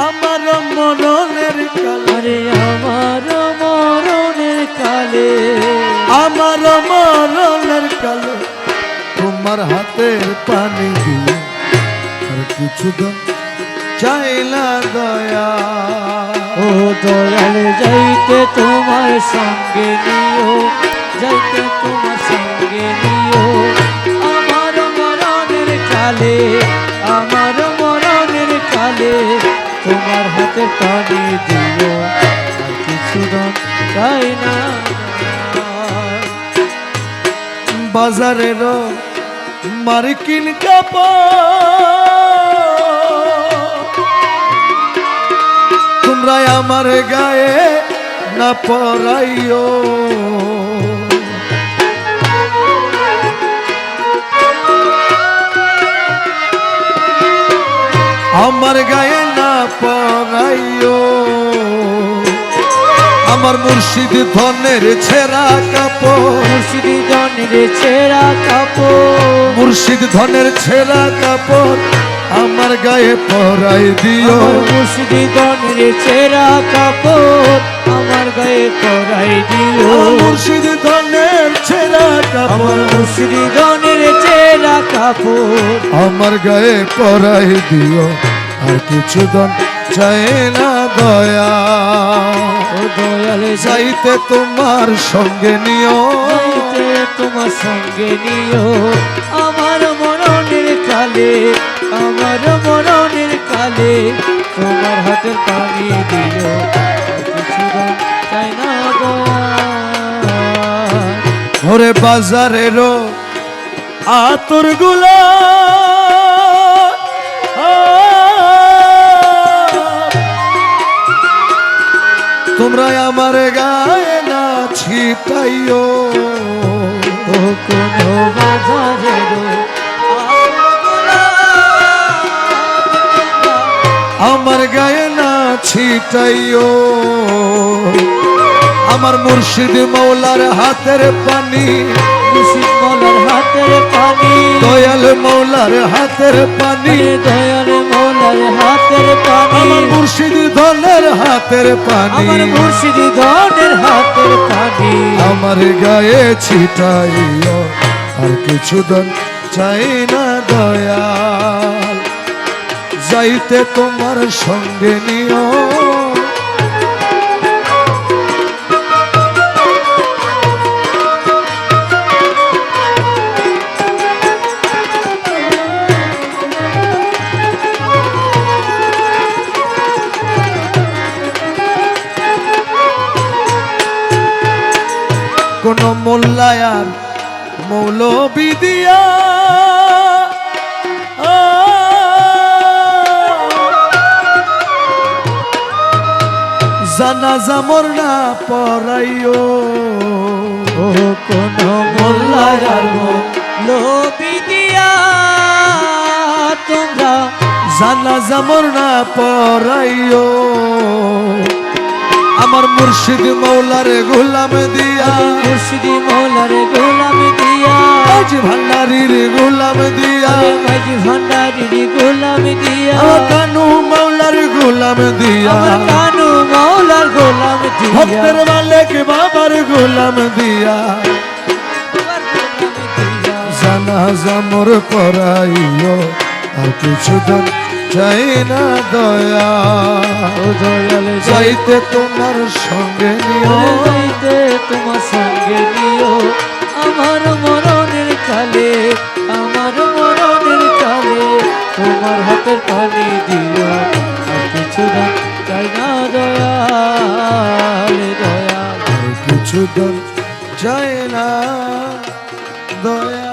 আমার মরণের কালে। আমার মরণের কালে। আমার মরণের কালে। তোমার হাতের পানি দিয়ে আর কিছু দিন চাইলা দয়া। ও দয়াল যাইতে তোমার সঙ্গে নিও। যাইতে তোমার সঙ্গে নিও। আমার মরণের কালে। চাই না। বাজারের মার্কিন কাপড়। তোমরা আমার গায়ে না পরাইও। আমার গায়ে না পরাইও। আমার মুর্শিদ ধনের ছেঁড়া কাপড়। মুর্শিদি জনের ছেঁড়া কাপড়। মুর্শিদ ধনের ছেঁড়া কাপড় আমার গায়ে পরাই দিও। মুর্শিদি জনের ছেঁড়া কাপড় আমার গায়ে পরাই দিও। মুর্শিদ ধনের ছেঁড়া আমার কাপড় মুর্শিদি জনের ছেঁড়া কাপড়। আমার গায়ে পরাই দিও। আর কিছু দন চাই না দয়া। দয়াল যাইতে তোমার সঙ্গে নিও। যাইতে তোমার সঙ্গে নিও। আমার মরণের কালে আমার মরণের কালে তোমার হাতের পানি দিও। দয়া বাজারেরও আতরগুলা ছিটাইও কোনো বাজারের আমার গায়ে না ছিটাইও। আমার মুর্শিদ মৌলার হাতের পানি। মুর্শিদ মলার হাতের পানি দয়াল মৌলার হাতের পানি। দয়াল মৌলার হাতের পানি। আমার হাতের পানি। আমার মুর্শিদি ধনের হাতের পানি। আমার গায়ে ছিটাইও আর কিছু দন চাই না দয়া যাইতে তোমার সঙ্গে নিও কোন মোল্লায়ার মৌলবি দিয়া। জানাজা মোর না পড়াইও। কোন মোল্লার লোবি দিয়া। তোমরা জানাজা মোর পড়াইও। আমার মুর্শিদ মৌলার গোলাম দিয়া। মুর্শিদি মৌলার গোলাম দিয়া। আজ ভান্ডারির গোলাম দিয়া। মাঝি ভান্ডারির গোলাম দিয়া। কানু মৌলার গোলাম দিয়া। কানু মৌলার গোলাম দিয়া। ভক্তের মালিক বাবার গোলাম দিয়া। জানাজা মোর পড়াইও আর কিছু দিন চাই না দয়া দয়াল চাইতে তোমার সঙ্গে নিও। যাইতে তোমার সঙ্গে নিও। আমার মরণের কালে আমার মরণের কালে তোমার হাতের পানি দিও। কিছু না চাই না দয়াল দয়া কিছু চাই না দয়া